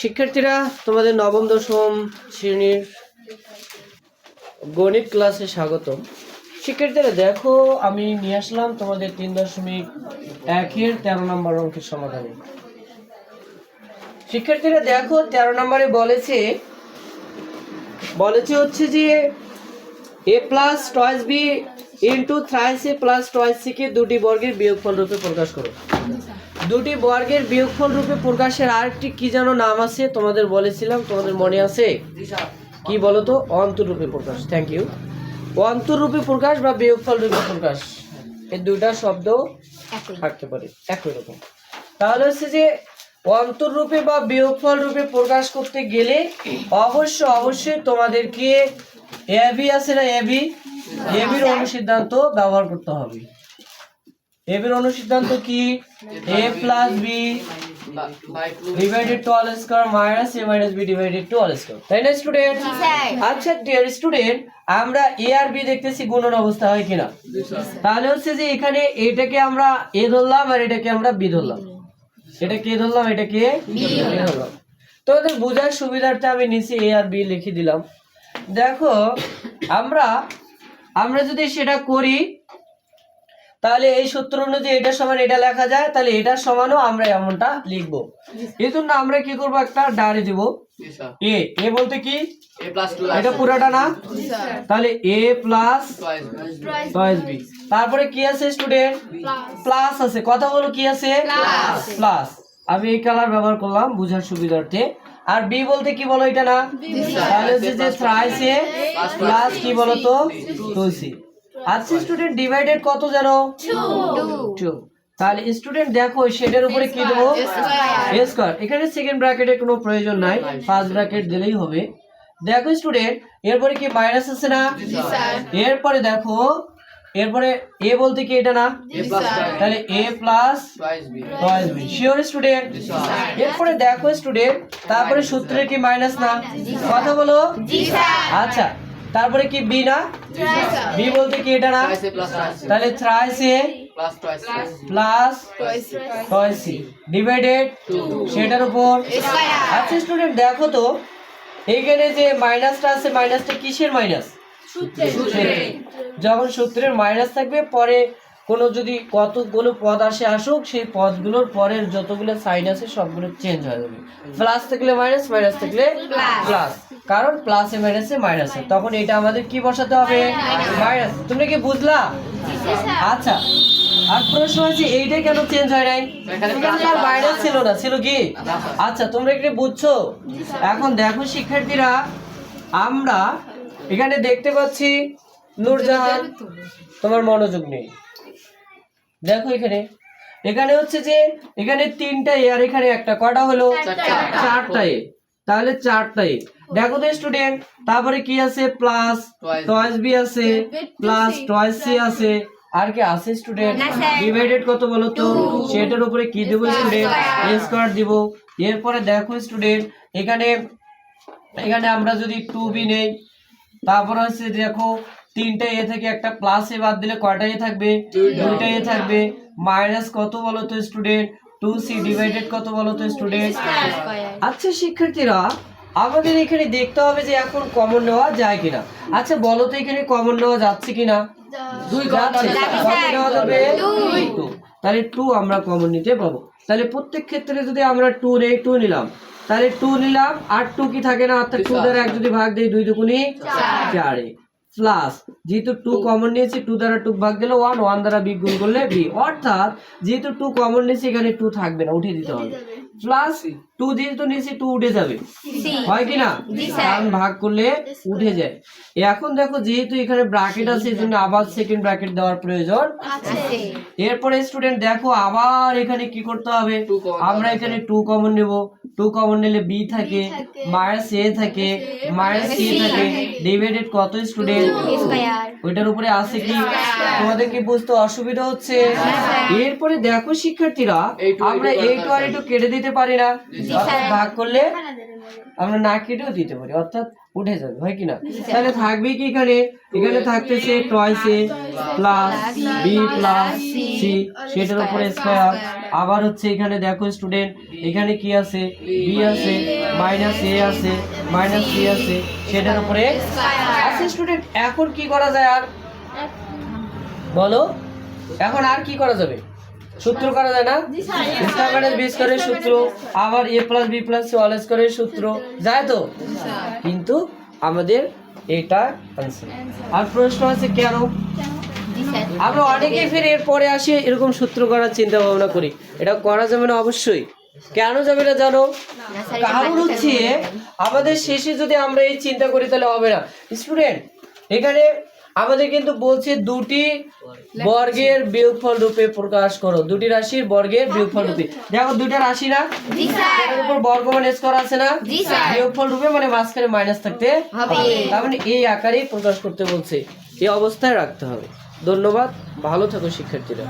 শিক্ষার্থীরা, তোমাদের নবম, দশম শ্রেণির গণিত ক্লাসে স্বাগতম। শিক্ষার্থীরা, দেখো, আমি নিয়ে আসলাম তোমাদের তিন দশমিক একের তেরো নম্বর অঙ্কের সমাধানে। শিক্ষার্থীরা, দেখো, তেরো নম্বরে বলেছে বলেছে হচ্ছে যে, A plus twice B into thrice A plus twice সিকে দুটি বর্গের বিয়োগফল রূপে প্রকাশ করো। দুটি বর্গের বিয়োগফল রূপে প্রকাশের আরেকটি কি যেন নাম আছে? তোমাদের বলেছিলাম তোমাদের মনে আছে? কি বলো তো অন্তরূপে প্রকাশ। থ্যাংক ইউ অন্তরূপে প্রকাশ বা বিয়োগফল রূপে প্রকাশ? এই দুইটা শব্দ থাকতে পারে। একই রকম। তাহলে হচ্ছে যে অন্তররূপে বা বিয়োগফল রূপে প্রকাশ করতে গেলে অবশ্য অবশ্যই তোমাদেরকে এবি আছে না এবি এবির অনুসিদ্ধান্ত ব্যবহার করতে হবে। এবির অনুসিদ্ধান্ত কি? A plus B divided two all square minus A minus B divided two all square তাই না স্টুডেন্ট আচ্ছা ডিয়ার স্টুডেন্ট আমরা এ আর বি দেখতেছি গুণন অবস্থা হয় কিনা? তাহলে হচ্ছে যে এখানে এটাকে আমরা এ ধরলাম আর এটাকে আমরা বি ধরলাম। এটা কে ধরলাম? এটাকে বি ধরলাম। তো ওদের বোঝার সুবিধার্থে আমি নিচে এ আর বি লিখে দিলাম। দেখো আমরা আমরা যদি সেটা করি তাহলে এই সূত্র অনুযায়ী এটা সমান এটা লেখা যায় তাহলে এটার সমানও আমরা এমনটা লিখব। এই জন্য আমরা কি করব একটা ডারে দিব। এ এ বলতে কি? এটা পুরাটা না? তাহলে এ প্লাস টয়েস বি তারপরে কি আছে স্টুডেন্ট প্লাস আছে। কথা বলো কি আছে? প্লাস আমি এই কালার ব্যবহার করলাম বুঝার সুবিধার্থে। আর বি বলতে কি বলো এটা না? তাহলে যে থ্রাইস প্লাস কি বলো তো? টু সি আচ্ছা স্টুডেন্ট ডিভাইডেড কত জানো? টু তাহলে স্টুডেন্ট দেখো সেটার উপরে কি দেবো? স্কয়ার এখানে সেকেন্ড ব্র্যাকেটের কোনো প্রয়োজন নাই ফার্স্ট ব্র্যাকেট দিলেই হবে। দেখো স্টুডেন্ট এরপরে কি মাইনাস আছে না? এরপরে দেখো এরপরে এ বলতে কি এটা না? তাহলে এ প্লাস শিওর স্টুডেন্ট এরপরে দেখো স্টুডেন্ট তারপরে সূত্রের কি মাইনাস না? কথা বলো? আচ্ছা তারপরে কি বি না? বি বলতে কি এটা না? তাহলে thrice A plus twice C divided সেটার উপর আচ্ছা স্টুডেন্ট দেখো তো এখানে যে মাইনাসটা আছে মাইনাসটা কিসের মাইনাস? যখন সূত্রের মাইনাস থাকবে পরে কোনো যদি কতগুলো পদ আসে, আসুক, সেই পদগুলোর পরের যতগুলো সাইন আছে, সবগুলো চেঞ্জ হয়ে যাবে। প্লাস থাকলে মাইনাস মাইনাস থাকলে প্লাস কারণ প্লাসে মাইনাসে মাইনাসে তখন এটা আমাদের কি বসাতে হবে? মাইনাস তুমি কি বুঝলা? আচ্ছা। আর প্রশ্ন হচ্ছে এইটা কেন চেঞ্জ হয় নাই? মাইনাস ছিল না। ছিল কি? আচ্ছা তোমরা একটু বুঝছ? এখন দেখো, শিক্ষার্থীরা, আমরা এখানে দেখতে পাচ্ছি, নূরজাহান, তোমার মনোযোগ নেই। দেখো এখানে। এখানে হচ্ছে যে এখানে তিনটা এ আর এখানে একটা কটা হলো? চারটা। এ তাহলে চারটা এ দেখো তো স্টুডেন্ট তারপরে কি আছে? প্লাস টয়েস বি আছে প্লাস টয়েস সি আছে। আর কি আছে স্টুডেন্ট ডিভাইডেড কত বলো তো? সেটার উপরে কি দেবো স্টুডেন্ট এ স্কোয়ার দিব। এরপরে দেখো স্টুডেন্ট এখানে এখানে আমরা যদি টু বি নেই তারপরে হচ্ছে দেখো তিনটা এ থেকে একটা প্লাস এ বাদ দিলে কয়টা এ থাকবে? দুইটা। এ থাকবে। মাইনাস কত বলো তো স্টুডেন্ট টু সি ডিভাইডেড কত বলো তো স্টুডেন্ট আচ্ছা শিক্ষার্থীরা আমাদের এখানে দেখতে হবে যে এখন কমন নেওয়া যায় কিনা। আচ্ছা বলো তো এখানে কমন নেওয়া যাচ্ছে কিনা? দুই নেওয়া যাবে? টু তাহলে টু আমরা কমন নিতে পাবো। তাহলে প্রত্যেক ক্ষেত্রে যদি আমরা টু নেই টু নিলাম তাহলে টু নিলাম আর টু কি থাকে না? অর্থাৎ টু দ্বারা এক যদি ভাগ দেই দুই দুগুনি চারে। প্লাস যেহেতু টু কমন নিয়েছি টু দ্বারা টু ভাগ দিলে ওয়ান ওয়ান দ্বারা বি গুণ করলে বি অর্থাৎ যেহেতু টু কমন নিয়েছি এখানে টু থাকবে না উঠিয়ে দিতে হবে। প্লাস টু যেহেতু নিয়েছি টু উঠে যাবে। হয় কি না কারণ ভাগ করলে উঠে যায়। এখন দেখো যেহেতু এখানে ব্র্যাকেট আছে এই জন্য আবার সেকেন্ড ব্র্যাকেট দেওয়ার প্রয়োজন। এরপরে স্টুডেন্ট দেখো আবার এখানে কি করতে হবে? আমরা এখানে টু কমন নেব। টু কমন নিলে বি থাকে মাইনাস এ থাকে মাইনাস সি থাকে ডিভাইডেড কত স্টুডেন্ট ওইটার উপরে আছে কি? তোমাদের কি বুঝতে অসুবিধা হচ্ছে? এরপরে দেখো শিক্ষার্থীরা আমরা এই টু আর একটু কেটে দিতে পারি না। ভাগ করলে আমরা না কেটেও দিতে পারি অর্থাৎ উঠে যাবে হয় কি না? তাহলে থাকবে কি এখানে? এখানে থাকতেছে twice plus B plus C সেটার উপরে স্কয়ার আবার হচ্ছে এখানে দেখো স্টুডেন্ট এখানে কি আছে? বি আছে মাইনাস এ আছে মাইনাস সি আছে সেটার উপরে আছে স্টুডেন্ট এখন কি করা যায় আর? বলো এখন আর কি করা যাবে? সূত্র করা যায় না? স্কয়ার মাইনাস বি স্কয়ারের সূত্র আবার A plus B plus C all স্কয়ারের সূত্র। যায় তো? কিন্তু আমাদের এটা আনসার আর প্রশ্ন আছে কেন? আমরা অনেকে ফির এরপরে আসি এরকম সূত্র করার চিন্তা ভাবনা করি। এটা করা যাবে না অবশ্যই। কেন যাবে না জানো? কারণ হচ্ছে আমাদের শেষে যদি আমরা এই চিন্তা করি তাহলে হবে না। স্টুডেন্ট এখানে আমাদের কিন্তু বলছে দুটি বর্গের বিয়োগফল রূপে প্রকাশ করো। দুটি রাশির বর্গের বিয়োগফল রূপে। দেখো দুটা রাশি না? এটার উপর বর্গ মানে স্কোর আছে না? বিয়োগফল রূপে মানে মাঝখানে মাইনাস থাকতে হবে। তার মানে এই আকারে প্রকাশ করতে বলছে। এই অবস্থায় রাখতে হবে। ধন্যবাদ। ভালো থাকো শিক্ষার্থীরা।